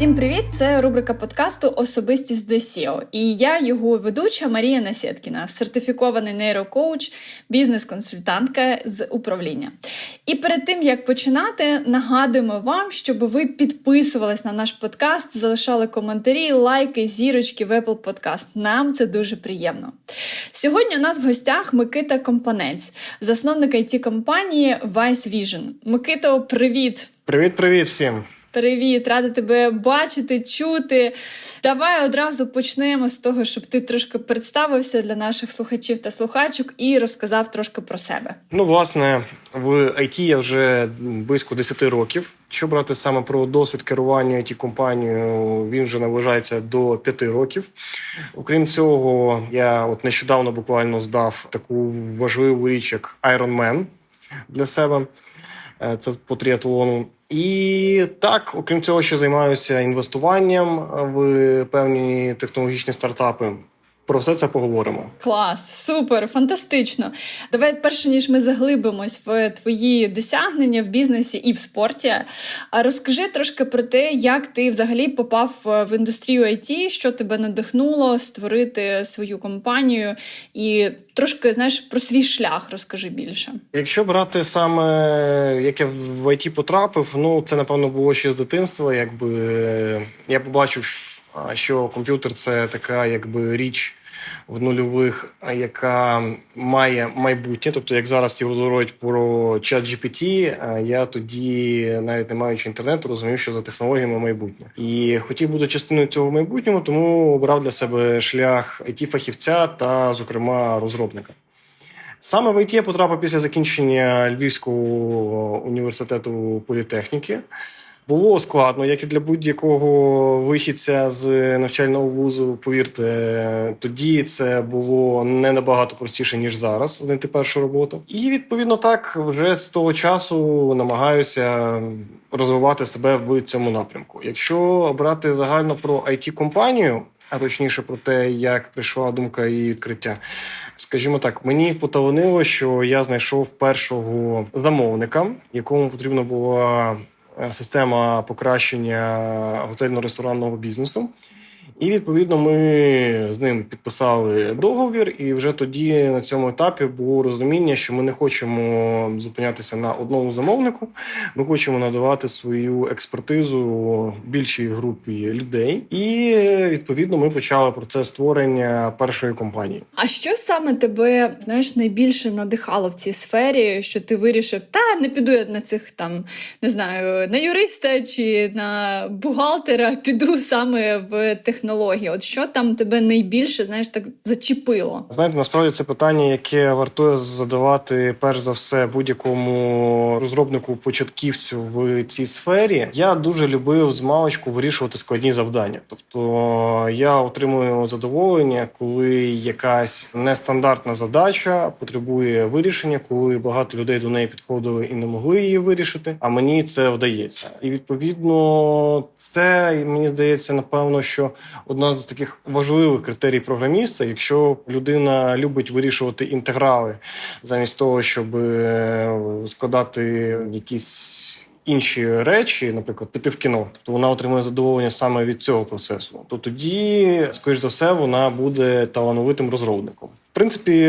Всім привіт! Це рубрика подкасту Особистість SEO. І я його ведуча Марія Насєткіна, сертифікований нейрокоуч, бізнес-консультантка з управління. І перед тим як починати, нагадуємо вам, щоб ви підписувались на наш подкаст, залишали коментарі, лайки, зірочки в Apple Podcast. Нам це дуже приємно. Сьогодні у нас в гостях Микита Компанець, засновник it компанії Vice Vision. Микито, привіт! Привіт, привіт всім. Привіт, рада тебе бачити, чути. Давай одразу почнемо з того, щоб ти трошки представився для наших слухачів та слухачок і розказав трошки про себе. Ну, власне, в IT я вже близько 10 років. Якщо брати саме про досвід керування it компанією, він вже наближається до 5 років. Окрім цього, я от нещодавно буквально здав таку важливу річ, як Iron Man для себе. Е, Це по тріатлону. І так, окрім цього, ще займаюся інвестуванням в певні технологічні стартапи. Про все це поговоримо. Клас, супер, фантастично. Давай, перше ніж ми заглибимось в твої досягнення в бізнесі і в спорті. А розкажи трошки про те, як ти взагалі попав в індустрію IT, що тебе надихнуло створити свою компанію, і трошки знаєш про свій шлях розкажи більше. Якщо брати саме як я в IT потрапив, ну це напевно було ще з дитинства. Якби е, я побачив, що комп'ютер це така якби річ в нульових, яка має майбутнє. Тобто, як зараз всі говорять про чат GPT, я тоді, навіть не маючи інтернету, розумів, що за технологіями майбутнє. І хотів бути частиною цього майбутнього, тому обрав для себе шлях it фахівця та, зокрема, розробника. Саме в ІТ я потрапив після закінчення Львівського університету політехніки. Було складно, як і для будь-якого вихідця з навчального вузу. Повірте, тоді це було не набагато простіше ніж зараз знайти першу роботу. І відповідно так вже з того часу намагаюся розвивати себе в цьому напрямку. Якщо брати загально про it компанію а точніше про те, як прийшла думка і відкриття. Скажімо так, мені поталанило, що я знайшов першого замовника, якому потрібна була система покращення готельно-ресторанного бізнесу. І відповідно ми з ним підписали договір, і вже тоді на цьому етапі було розуміння, що ми не хочемо зупинятися на одному замовнику. Ми хочемо надавати свою експертизу більшій групі людей. І відповідно ми почали процес створення першої компанії. А що саме тебе знаєш найбільше надихало в цій сфері? Що ти вирішив, та не піду я на цих там не знаю на юриста чи на бухгалтера, піду саме в технології. От що там тебе найбільше знаєш так зачепило? Знаєте, насправді це питання, яке вартує задавати перш за все будь-якому розробнику початківцю в цій сфері. Я дуже любив з маличку вирішувати складні завдання. Тобто я отримую задоволення, коли якась нестандартна задача потребує вирішення, коли багато людей до неї підходили і не могли її вирішити. А мені це вдається. І відповідно, це мені здається, напевно, що одна з таких важливих критерій програміста, якщо людина любить вирішувати інтеграли замість того, щоб е, складати якісь. Інші речі, наприклад, піти в кіно, тобто вона отримує задоволення саме від цього процесу. То тоді, скоріш за все, вона буде талановитим розробником. Принципі,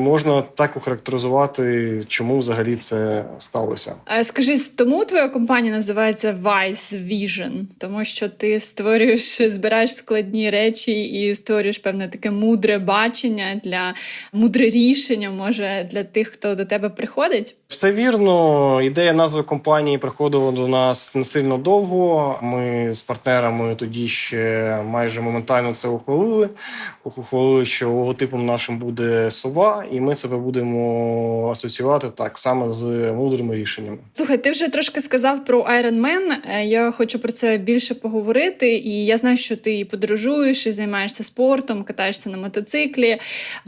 можна так охарактеризувати, чому взагалі це сталося. А скажи, тому твоя компанія називається Vice Vision, тому що ти створюєш, збираєш складні речі і створюєш певне таке мудре бачення для мудре рішення, може для тих, хто до тебе приходить. Все вірно. Ідея назви компанії приходила до нас не сильно довго. Ми з партнерами тоді ще майже моментально це ухвалили. Ухвалили, що логотипом нашим буде сова, і ми себе будемо асоціювати так само з мудрими рішеннями. Слухай, ти вже трошки сказав про Iron Man. Е, Я хочу про це більше поговорити. І я знаю, що ти і подорожуєш, і займаєшся спортом, катаєшся на мотоциклі.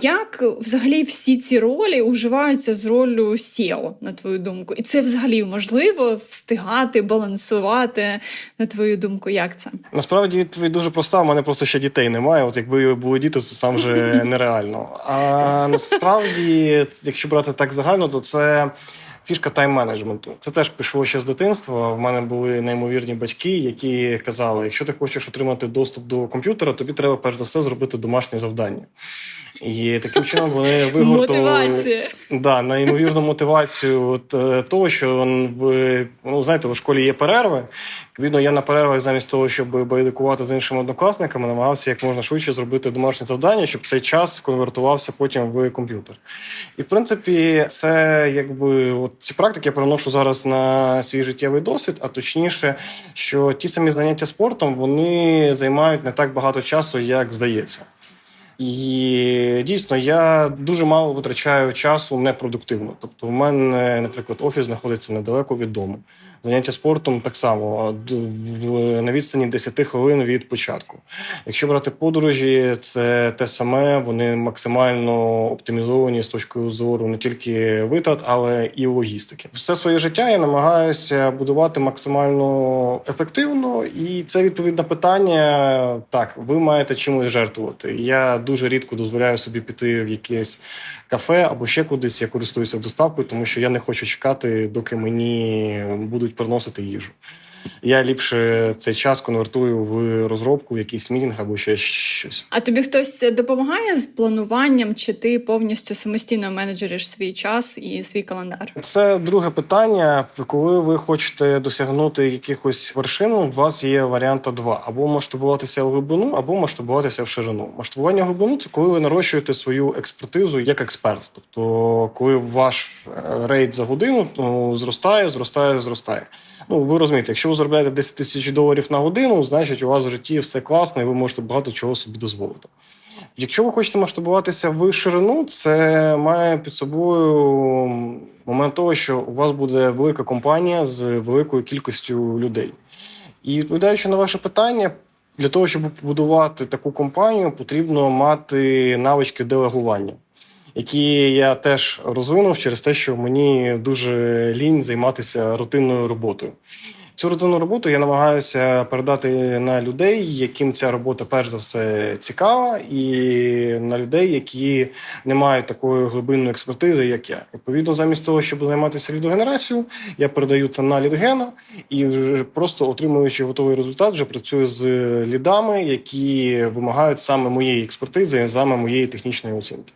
Як взагалі всі ці ролі уживаються з ролью SEO, на твою думку? І це взагалі можливо встигати, балансувати, на твою думку, як це? Насправді відповідь дуже проста. У мене просто ще дітей немає. От якби були діти, то там вже нереально. А насправді, якщо брати так загально, то це Фішка тайм-менеджменту. Це теж пішло ще з дитинства. В мене були неймовірні батьки, які казали: якщо ти хочеш отримати доступ до комп'ютера, тобі треба перш за все зробити домашнє завдання. І таким чином вони виготовили да, неймовірну мотивацію е, того, що в ну знаєте, у школі є перерви. Відповідно, я на перервах замість того, щоб байдикувати з іншими однокласниками, намагався як можна швидше зробити домашнє завдання, щоб цей час конвертувався потім в комп'ютер. І в принципі, це якби от ці практики я переношу зараз на свій життєвий досвід, а точніше, що ті самі заняття спортом вони займають не так багато часу, як здається. І дійсно я дуже мало витрачаю часу непродуктивно. Тобто, в мене, наприклад, офіс знаходиться недалеко від дому. Заняття спортом так само на відстані 10 хвилин від початку. Якщо брати подорожі, це те саме, вони максимально оптимізовані з точки зору не тільки витрат, але і логістики. Все своє життя я намагаюся будувати максимально ефективно, і це відповідне питання. Так, ви маєте чимось жертвувати. Я дуже рідко дозволяю собі піти в якесь кафе або ще кудись. Я користуюся доставкою, тому що я не хочу чекати, доки мені будуть приносити їжу. Я ліпше цей час конвертую в розробку, в якийсь мітинг або ще щось. А тобі хтось допомагає з плануванням, чи ти повністю самостійно менеджериш свій час і свій календар? Це друге питання. Коли ви хочете досягнути якихось вершин, у вас є варіанта два: або масштабуватися в глибину, або масштабуватися в ширину. Масштабування в глибину це коли ви нарощуєте свою експертизу як експерт. Тобто, коли ваш е, рейд за годину ну, зростає, зростає, зростає. Ну, ви розумієте, якщо ви заробляєте 10 тисяч доларів на годину, значить у вас в житті все класно, і ви можете багато чого собі дозволити. Якщо ви хочете масштабуватися в ширину, це має під собою момент того, що у вас буде велика компанія з великою кількістю людей. І відповідаючи на ваше питання, для того, щоб побудувати таку компанію, потрібно мати навички делегування, які я теж розвинув через те, що мені дуже лінь займатися рутинною роботою. Цю рутинну роботу я намагаюся передати на людей, яким ця робота перш за все цікава, і на людей, які не мають такої глибинної експертизи, як я. Відповідно, замість того, щоб займатися лідогенерацією, я передаю це на лідгена і просто отримуючи готовий результат, вже працюю з лідами, які вимагають саме моєї експертизи, саме моєї технічної оцінки.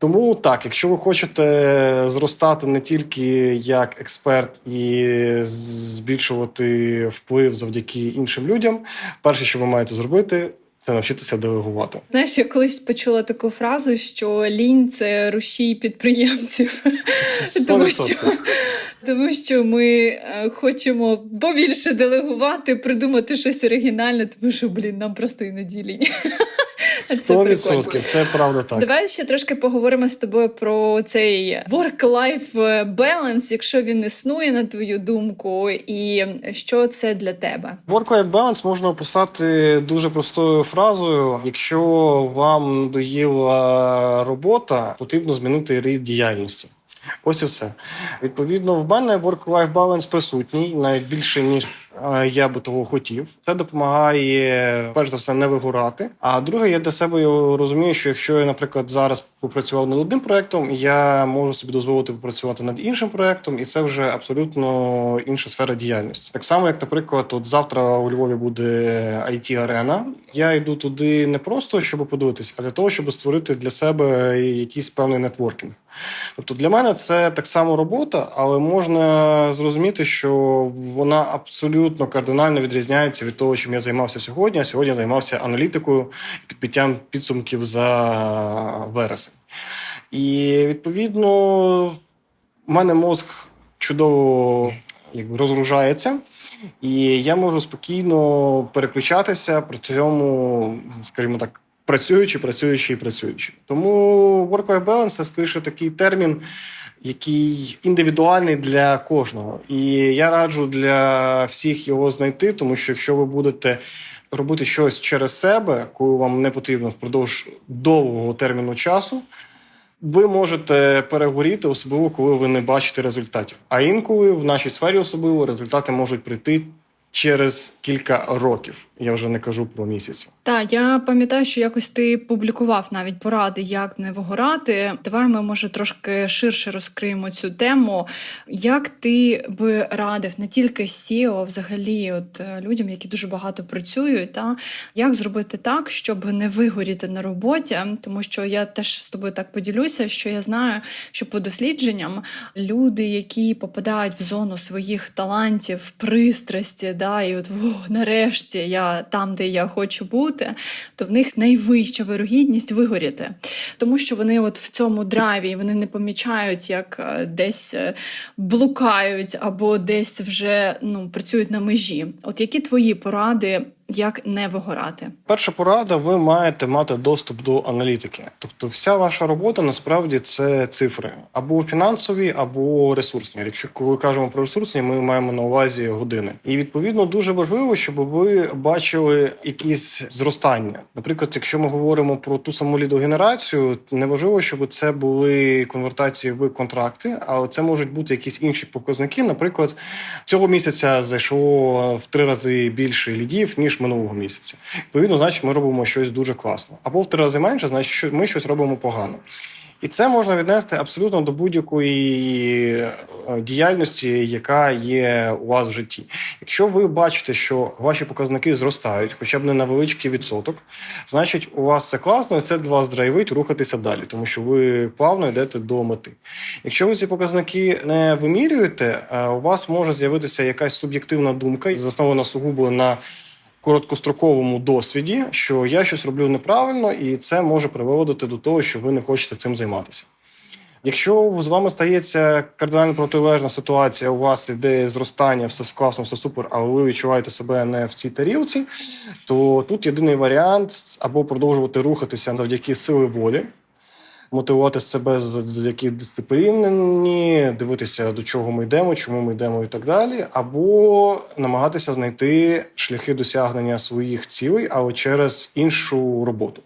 Тому так, якщо ви хочете зростати не тільки як експерт і збільшувати вплив завдяки іншим людям, перше, що ви маєте зробити, це навчитися делегувати. Знаєш, я колись почула таку фразу, що лінь це рушій підприємців. Тому що, тому що ми е, хочемо побільше делегувати, придумати щось оригінальне, тому що, блін, нам просто іноді лінь. Це Сто відсотків, це правда так. Давай ще трошки поговоримо з тобою про цей work-life balance, якщо він існує, на твою думку, і що це для тебе. Work-life balance можна описати дуже простою фразою: якщо вам надоїла робота, потрібно змінити рід діяльності. Ось і все. Відповідно, в мене work-life balance присутній, навіть більше ніж я би того хотів. Це допомагає перш за все не вигорати. А друге, я для себе розумію, що якщо я, наприклад, зараз попрацював над одним проектом, я можу собі дозволити попрацювати над іншим проектом, і це вже абсолютно інша сфера діяльності. Так само, як, наприклад, от завтра у Львові буде it арена Я йду туди не просто щоб подивитися, а для того, щоб створити для себе якийсь певний нетворкінг. Тобто для мене це так само робота, але можна зрозуміти, що вона абсолютно кардинально відрізняється від того, чим я займався сьогодні. А сьогодні я займався аналітикою і підбиттям підсумків за вересень. І відповідно, в мене мозк чудово якби, розгружається. І я можу спокійно переключатися при цьому, скажімо так, працюючи, працюючи і працюючи. Тому work-life balance – це скоріше такий термін, який індивідуальний для кожного. І я раджу для всіх його знайти, тому що якщо ви будете робити щось через себе, коли вам не потрібно впродовж довгого терміну часу. Ви можете перегоріти, особливо коли ви не бачите результатів. А інколи в нашій сфері особливо результати можуть прийти через кілька років. Я вже не кажу про місяці. Так, я пам'ятаю, що якось ти публікував навіть поради, як не вигорати. Давай ми може трошки ширше розкриємо цю тему. Як ти би радив не тільки SEO, а взагалі, от е, людям, які дуже багато працюють, та як зробити так, щоб не вигоріти на роботі? Тому що я теж з тобою так поділюся, що я знаю, що по дослідженням люди, які попадають в зону своїх талантів, пристрасті, да, і от «О, нарешті я там, де я хочу бути, то в них найвища вирогідність вигоріти. Тому що вони от в цьому драйві вони не помічають, як е, десь е, блукають або десь вже ну, працюють на межі. От які твої поради, як не вигорати? Перша порада: ви маєте мати доступ до аналітики. Тобто, вся ваша робота насправді це цифри або фінансові, або ресурсні. Якщо коли кажемо про ресурсні, ми маємо на увазі години. І відповідно дуже важливо, щоб ви бачили якісь зростання. Наприклад, якщо ми говоримо про ту саму лідогенерацію, не важливо, щоб це були конвертації в контракти, але це можуть бути якісь інші показники. Наприклад, цього місяця зайшло в три рази більше лідів ніж минулого місяця. Відповідно, значить, ми робимо щось дуже класно. Або в рази менше, значить, що ми щось робимо погано. І це можна віднести абсолютно до будь-якої е, діяльності, яка є у вас в житті. Якщо ви бачите, що ваші показники зростають, хоча б не на величкий відсоток, значить у вас це класно, і це для вас драйвить рухатися далі, тому що ви плавно йдете до мети. Якщо ви ці показники не вимірюєте, е, у вас може з'явитися якась суб'єктивна думка, заснована сугубо на короткостроковому досвіді, що я щось роблю неправильно, і це може приводити до того, що ви не хочете цим займатися. Якщо з вами стається кардинально протилежна ситуація, у вас іде зростання, все класно, все супер, але ви відчуваєте себе не в цій тарілці, то тут єдиний варіант або продовжувати рухатися завдяки сили волі, мотивувати себе завдяки дисципліні, дивитися, до чого ми йдемо, чому ми йдемо і так далі, або намагатися знайти шляхи досягнення своїх цілей, але через іншу роботу.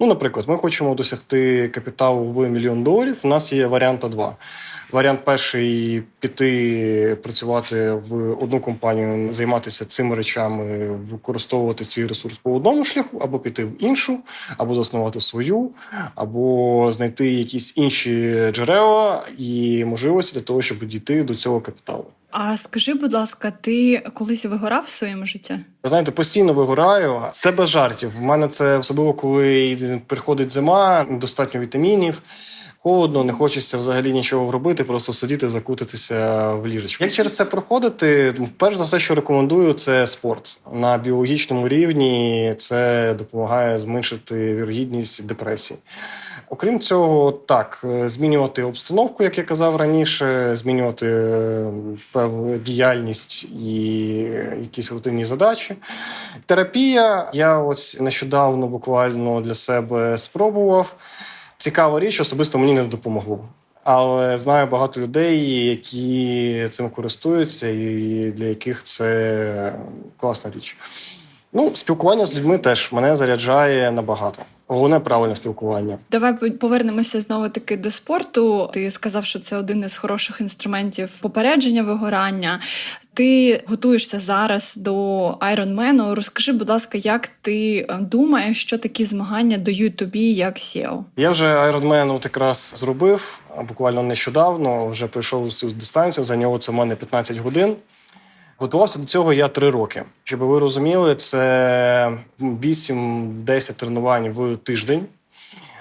Ну, наприклад, ми хочемо досягти капіталу в мільйон доларів. У нас є варіанта два. Варіант перший піти працювати в одну компанію, займатися цими речами, використовувати свій ресурс по одному шляху, або піти в іншу, або заснувати свою, або знайти якісь інші джерела і можливості для того, щоб дійти до цього капіталу. А скажи, будь ласка, ти колись вигорав в своєму житті? Ви знаєте, постійно вигораю. Це без жартів. У мене це особливо, коли приходить зима, достатньо вітамінів. Холодно, не хочеться взагалі нічого робити, просто сидіти, закутитися в ліжечку. Як через це проходити? Перш за все, що рекомендую, це спорт на біологічному рівні. Це допомагає зменшити вірогідність депресії. Окрім цього, так змінювати обстановку, як я казав раніше, змінювати е, певну діяльність і якісь рутинні задачі. Терапія. Я ось нещодавно буквально для себе спробував. Цікава річ, особисто мені не допомогло. Але знаю багато людей, які цим користуються, і для яких це класна річ. Ну, спілкування з людьми теж мене заряджає набагато. Головне правильне спілкування. Давай повернемося знову таки до спорту. Ти сказав, що це один із хороших інструментів попередження вигорання. Ти готуєшся зараз до Айронмену. Розкажи, будь ласка, як ти думаєш, що такі змагання дають тобі як SEO? Я вже Ironman от якраз зробив буквально нещодавно. Вже пройшов цю дистанцію. Зайняло це в мене 15 годин. Готувався до цього я три роки. Щоб ви розуміли, це 8-10 тренувань в тиждень.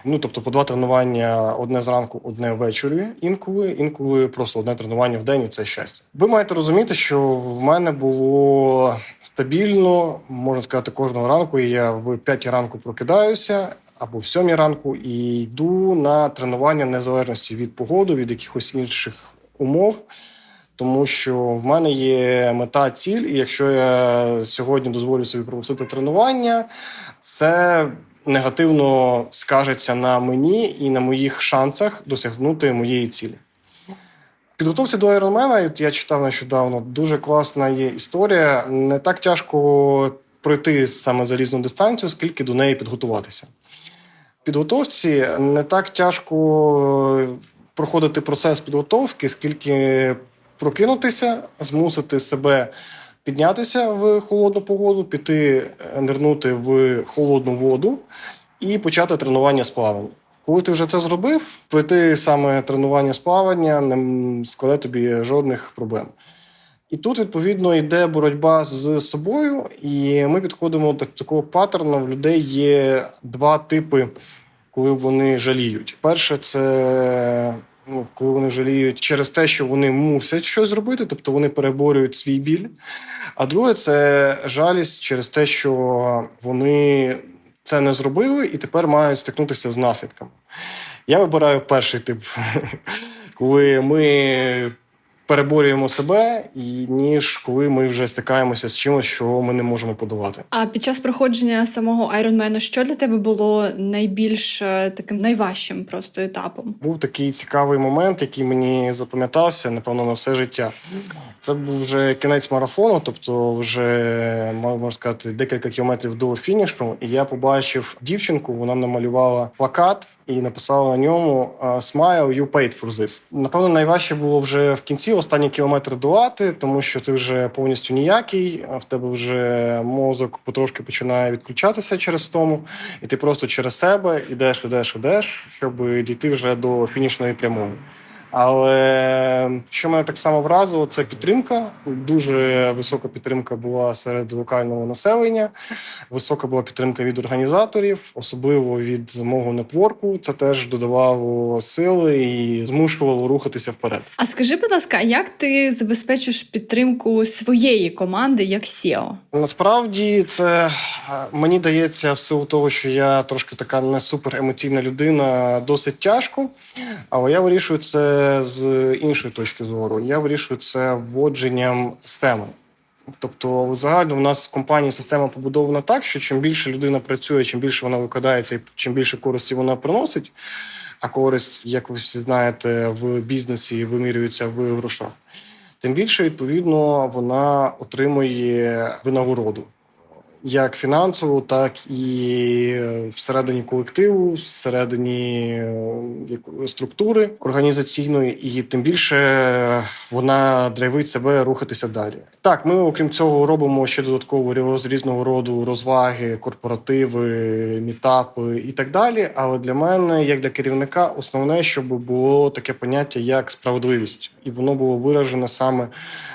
Ну, тобто, по два тренування одне зранку, одне ввечері, інколи, інколи просто одне тренування в день, і це щастя. Ви маєте розуміти, що в мене було стабільно, можна сказати, кожного ранку. Я в 5 ранку прокидаюся або в 7 ранку і йду на тренування незалежності від погоди, від якихось інших умов. Тому що в мене є мета ціль, і якщо я сьогодні дозволю собі пропустити тренування, це негативно скажеться на мені і на моїх шансах досягнути моєї цілі. Підготовці до от я читав нещодавно, дуже класна є історія. Не так тяжко пройти саме залізну дистанцію, скільки до неї підготуватися. Підготовці не так тяжко проходити процес підготовки, скільки прокинутися, змусити себе піднятися в холодну погоду, піти е, нирнути в холодну воду і почати тренування з плавання. Коли ти вже це зробив, пройти саме тренування з плавання не складе тобі жодних проблем. І тут, відповідно, йде боротьба з собою, і ми підходимо до такого паттерну. В людей є два типи, коли вони жаліють. Перше, це ну, коли вони жаліють через те, що вони мусять щось зробити, тобто вони переборюють свій біль. А друге, це жалість через те, що вони це не зробили і тепер мають стикнутися з наслідками. Я вибираю перший тип, коли ми переборюємо себе, і ніж коли ми вже стикаємося з чимось, що ми не можемо подолати. А під час проходження самого Айронмену, що для тебе було найбільш е, таким найважчим просто етапом? Був такий цікавий момент, який мені запам'ятався, напевно, на все життя. Це був вже кінець марафону, тобто вже можна сказати декілька кілометрів до фінішу. І я побачив дівчинку. Вона намалювала плакат і написала на ньому «Smile, you paid for this». Напевно, найважче було вже в кінці останні кілометри долати, тому що ти вже повністю ніякий. В тебе вже мозок потрошки починає відключатися через втому, і ти просто через себе ідеш, ідеш, ідеш, щоб дійти вже до фінішної прямої. Але що мене так само вразило, це підтримка. Дуже висока підтримка була серед локального населення, висока була підтримка від організаторів, особливо від мого нетворку. Це теж додавало сили і змушувало рухатися вперед. А скажи, будь ласка, як ти забезпечиш підтримку своєї команди як SEO? Насправді це е, мені дається в силу того, що я трошки така не супер емоційна людина, досить тяжко. Але я вирішую це з іншої точки зору. Я вирішую це вводженням системи. Тобто, загально у нас в компанії система побудована так, що чим більше людина працює, чим більше вона викладається, і чим більше користі вона приносить. А користь, як ви всі знаєте, в бізнесі вимірюється в грошах. Тим більше, відповідно, вона отримує винагороду як фінансову, так і всередині колективу, всередині е, структури організаційної, і тим більше вона драйвить себе рухатися далі. Так, ми, окрім цього, робимо ще додатково різного роду розваги, корпоративи, мітапи і так далі. Але для мене, як для керівника, основне, щоб було таке поняття як справедливість, і воно було виражене саме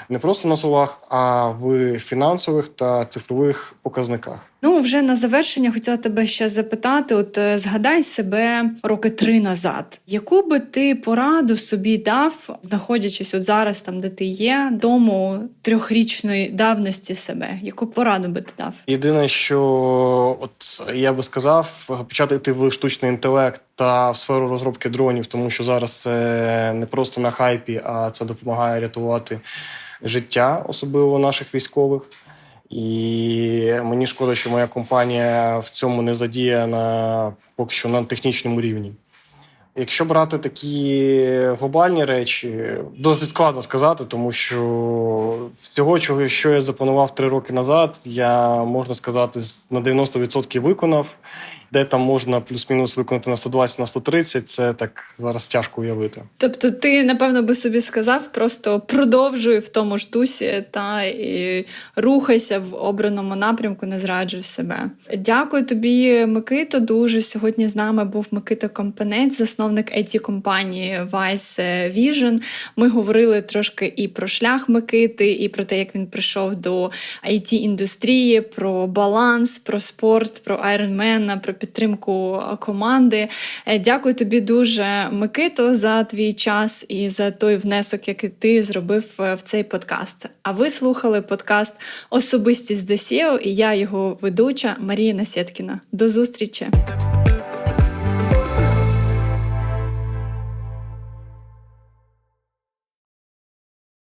не просто на словах, а в фінансових та цифрових показниках. Ну, вже на завершення хотіла тебе ще запитати: от е, згадай себе роки три назад. Яку би ти пораду собі дав, знаходячись от зараз, там де ти є, дому трьохрічної давності себе? Яку пораду би ти дав? Єдине, що от я би сказав, почати йти в штучний інтелект та в сферу розробки дронів, тому що зараз це не просто на хайпі, а це допомагає рятувати життя, особливо наших військових. І мені шкода, що моя компанія в цьому не задіяна поки що на технічному рівні. Якщо брати такі глобальні речі, досить складно сказати, тому що всього, чого що я запланував три роки назад, я можна сказати, на 90% виконав. Де там можна плюс-мінус виконати на 120, на 130, це так зараз тяжко уявити. Тобто, ти напевно би собі сказав, просто продовжуй в тому ж дусі та і рухайся в обраному напрямку, не зраджуй себе. Дякую тобі, Микито. Дуже сьогодні з нами був Микита Компанець, засновник it компанії Vice Vision. Ми говорили трошки і про шлях Микити, і про те, як він прийшов до it індустрії, про баланс, про спорт, про айронмена, про підтримку команди. Е, Дякую тобі дуже, Микито, за твій час і за той внесок, який ти зробив е, в цей подкаст. А ви слухали подкаст Особистість ДСІО і я його ведуча Марія Насєткіна. До зустрічі!